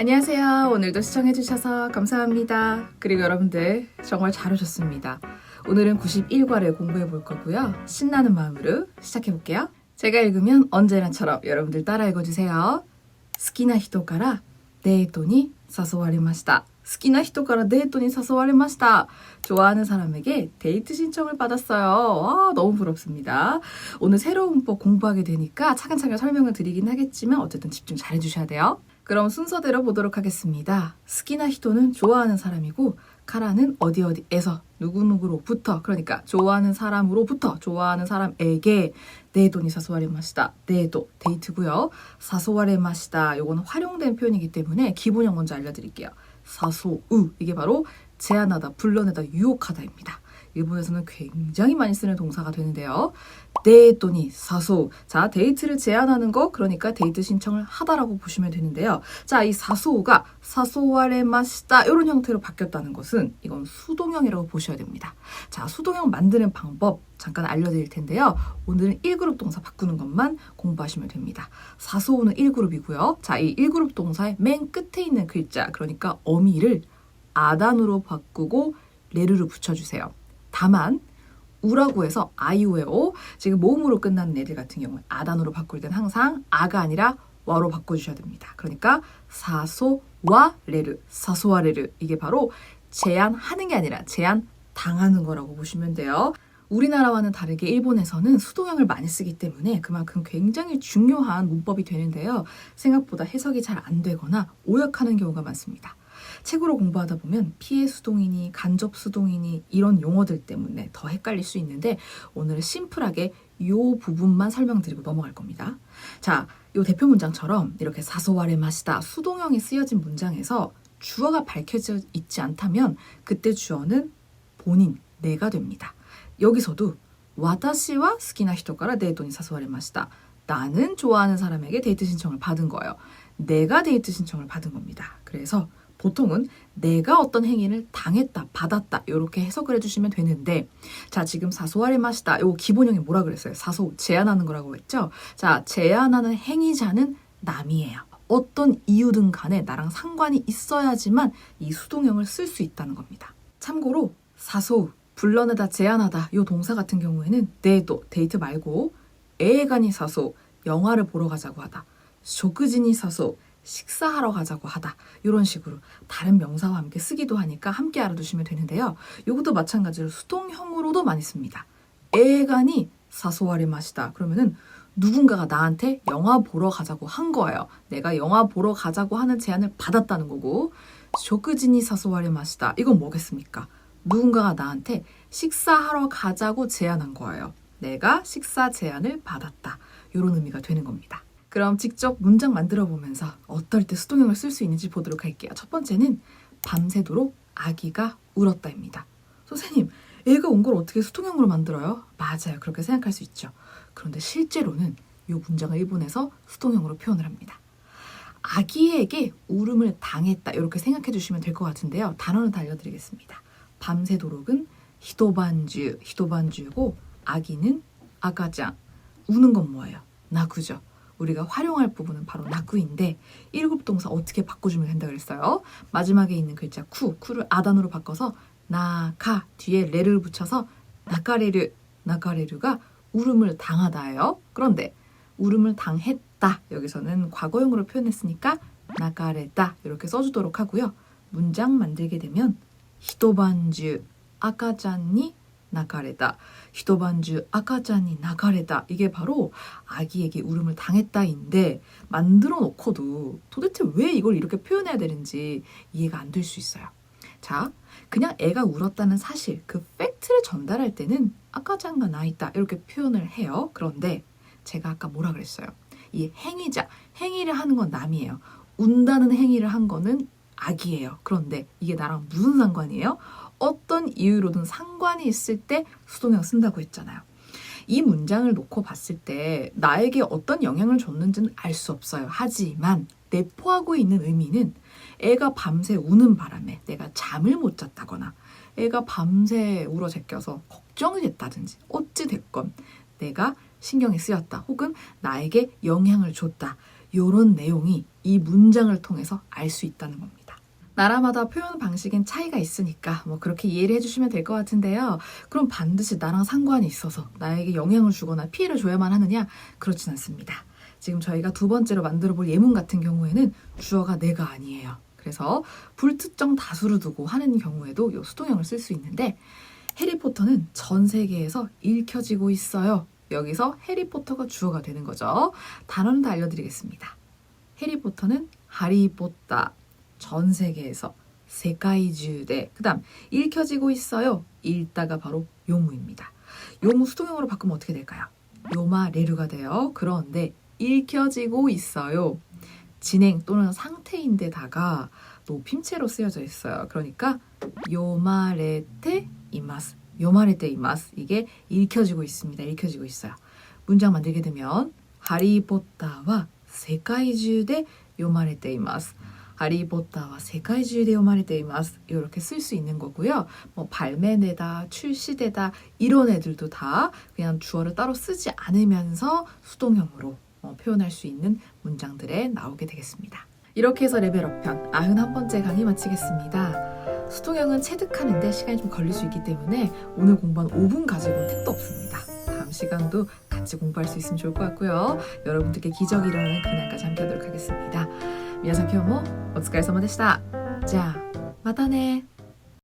안녕하세요. 오늘도 시청해주셔서 감사합니다. 그리고 여러분들 정말 잘 오셨습니다. 오늘은 91과를 공부해 볼 거고요. 신나는 마음으로 시작해 볼게요. 제가 읽으면 언제나처럼 여러분들 따라 읽어주세요. 스키나 히토카라 데이토니 사소와리마시다. 스키나 히토카라 데이토니 사소와리마시다. 좋아하는 사람에게 데이트 신청을 받았어요. 아, 너무 부럽습니다. 오늘 새로운 법 공부하게 되니까 차근차근 설명을 드리긴 하겠지만 어쨌든 집중 잘 해주셔야 돼요. 그럼 순서대로 보도록 하겠습니다. 스키나 히토는 좋아하는 사람이고 카라는 어디 어디에서 누구누구로부터 그러니까 좋아하는 사람으로부터 좋아하는 사람에게 네돈이 사소와레마시다. 네도 데이트고요. 사소와레마시다. 요거는 활용된 표현이기 때문에 기본형 먼저 알려드릴게요. 사소우 이게 바로 제안하다, 불러내다, 유혹하다입니다. 일본에서는 굉장히 많이 쓰는 동사가 되는데요. 데이토니 사소. 자, 데이트를 제안하는 거, 그러니까 데이트 신청을 하다라고 보시면 되는데요. 자, 이 사소가 사소와레마시다 이런 형태로 바뀌었다는 것은 이건 수동형이라고 보셔야 됩니다. 자, 수동형 만드는 방법 잠깐 알려드릴 텐데요. 오늘은 1그룹 동사 바꾸는 것만 공부하시면 됩니다. 사소는 1그룹이고요. 자, 이 1그룹 동사의 맨 끝에 있는 글자, 그러니까 어미를 아단으로 바꾸고 레르를 붙여주세요. 다만 우라고 해서 아이오에오 지금 모음으로 끝나는 애들 같은 경우는 아단으로 바꿀 땐 항상 아가 아니라 와로 바꿔주셔야 됩니다. 그러니까 사소와 레르, 사소와 레르 이게 바로 제안하는 게 아니라 제안 당하는 거라고 보시면 돼요. 우리나라와는 다르게 일본에서는 수동형을 많이 쓰기 때문에 그만큼 굉장히 중요한 문법이 되는데요. 생각보다 해석이 잘 안 되거나 오역하는 경우가 많습니다. 책으로 공부하다 보면 피해 수동이니 간접 수동이니 이런 용어들 때문에 더 헷갈릴 수 있는데 오늘은 심플하게 요 부분만 설명드리고 넘어갈 겁니다. 자, 요 대표 문장처럼 이렇게 사소와레 마시다 수동형이 쓰여진 문장에서 주어가 밝혀져 있지 않다면 그때 주어는 본인, 내가 됩니다. 여기서도 와타시와 스키나 히토가라 데이토니 사소와레 마시다. 나는 좋아하는 사람에게 데이트 신청을 받은 거예요. 내가 데이트 신청을 받은 겁니다. 그래서 보통은 내가 어떤 행위를 당했다, 받았다 이렇게 해석을 해주시면 되는데 자 지금 사소하레 마시다 요 기본형이 뭐라 그랬어요? 사소 제안하는 거라고 했죠? 자 제안하는 행위자는 남이에요. 어떤 이유든 간에 나랑 상관이 있어야지만 이 수동형을 쓸 수 있다는 겁니다. 참고로 사소 불러내다 제안하다 요 동사 같은 경우에는 네도 데이트 말고 에간이 사소 영화를 보러 가자고 하다 쇼크진이 사소 식사하러 가자고 하다. 이런 식으로 다른 명사와 함께 쓰기도 하니까 함께 알아두시면 되는데요. 이것도 마찬가지로 수동형으로도 많이 씁니다. 애간이 사소와리 마시다. 그러면은 누군가가 나한테 영화 보러 가자고 한 거예요. 내가 영화 보러 가자고 하는 제안을 받았다는 거고 쇼크진이 사소와리 마시다. 이건 뭐겠습니까? 누군가가 나한테 식사하러 가자고 제안한 거예요. 내가 식사 제안을 받았다. 이런 의미가 되는 겁니다. 그럼 직접 문장 만들어 보면서 어떨 때 수동형을 쓸 수 있는지 보도록 할게요. 첫 번째는 밤새도록 아기가 울었다입니다. 선생님, 애가 온 걸 어떻게 수동형으로 만들어요? 맞아요. 그렇게 생각할 수 있죠. 그런데 실제로는 이 문장을 일본에서 수동형으로 표현을 합니다. 아기에게 울음을 당했다. 이렇게 생각해 주시면 될 것 같은데요. 단어는 알려드리겠습니다. 밤새도록은 히도반주, 히도반주고 아기는 아가짱. 우는 건 뭐예요? 나구죠. 우리가 활용할 부분은 바로 나구인데 1급 동사 어떻게 바꿔주면 된다 그랬어요. 마지막에 있는 글자 쿠, 쿠를 아단으로 바꿔서 나가 뒤에 레를 붙여서 나카레르, 나카레르가 울음을 당하다예요. 그런데 울음을 당했다 여기서는 과거형으로 표현했으니까 나카레다 이렇게 써주도록 하고요. 문장 만들게 되면 히도반주 아까짠니 나가레다. 히도반주 아까짠이 나가레다. 이게 바로 아기에게 울음을 당했다인데 만들어 놓고도 도대체 왜 이걸 이렇게 표현해야 되는지 이해가 안 될 수 있어요. 자, 그냥 애가 울었다는 사실, 그 팩트를 전달할 때는 아까짠가 나있다 이렇게 표현을 해요. 그런데 제가 아까 뭐라 그랬어요? 이 행위자, 행위를 하는 건 남이에요. 운다는 행위를 한 거는 아기예요. 그런데 이게 나랑 무슨 상관이에요? 어떤 이유로든 상관이 있을 때 수동형 쓴다고 했잖아요. 이 문장을 놓고 봤을 때 나에게 어떤 영향을 줬는지는 알 수 없어요. 하지만 내포하고 있는 의미는 애가 밤새 우는 바람에 내가 잠을 못 잤다거나 애가 밤새 울어 제껴서 걱정이 됐다든지 어찌 됐건 내가 신경이 쓰였다 혹은 나에게 영향을 줬다 요런 내용이 이 문장을 통해서 알 수 있다는 겁니다. 나라마다 표현 방식엔 차이가 있으니까 뭐 그렇게 이해를 해주시면 될 것 같은데요. 그럼 반드시 나랑 상관이 있어서 나에게 영향을 주거나 피해를 줘야만 하느냐? 그렇진 않습니다. 지금 저희가 두 번째로 만들어 볼 예문 같은 경우에는 주어가 내가 아니에요. 그래서 불특정 다수를 두고 하는 경우에도 이 수동형을 쓸 수 있는데 해리포터는 전 세계에서 읽혀지고 있어요. 여기서 해리포터가 주어가 되는 거죠. 단어는 다 알려드리겠습니다. 해리포터는 하리포터 전 세계에서 세카이주대 그다음 읽혀지고 있어요. 읽다가 바로 요무입니다. 요무 수동형으로 바꾸면 어떻게 될까요? 요마레루가 돼요. 그런데 읽혀지고 있어요. 진행 또는 상태인데다가 높임체로 쓰여져 있어요. 그러니까 요마레테 이마스 요마레테 이마스 이게 읽혀지고 있습니다. 읽혀지고 있어요. 문장 만들게 되면 하리포터와 세카이주대 요마레테 이마스 하리포터와 세카이주대 요마레테 이마스 이렇게 쓸 수 있는 거고요. 뭐 발매되다, 출시되다 이런 애들도 다 그냥 주어를 따로 쓰지 않으면서 수동형으로 어, 표현할 수 있는 문장들에 나오게 되겠습니다. 이렇게 해서 레벨업 편 91번째 강의 마치겠습니다. 수동형은 체득하는데 시간이 좀 걸릴 수 있기 때문에 오늘 공부한 5분 가지고는 택도 없습니다. 다음 시간도 같이 공부할 수 있으면 좋을 것 같고요. 여러분들께 기적이 일어나는 그날까지 함께 하도록 하겠습니다. 皆さん今日もお疲れ様でした。じゃあ、またね。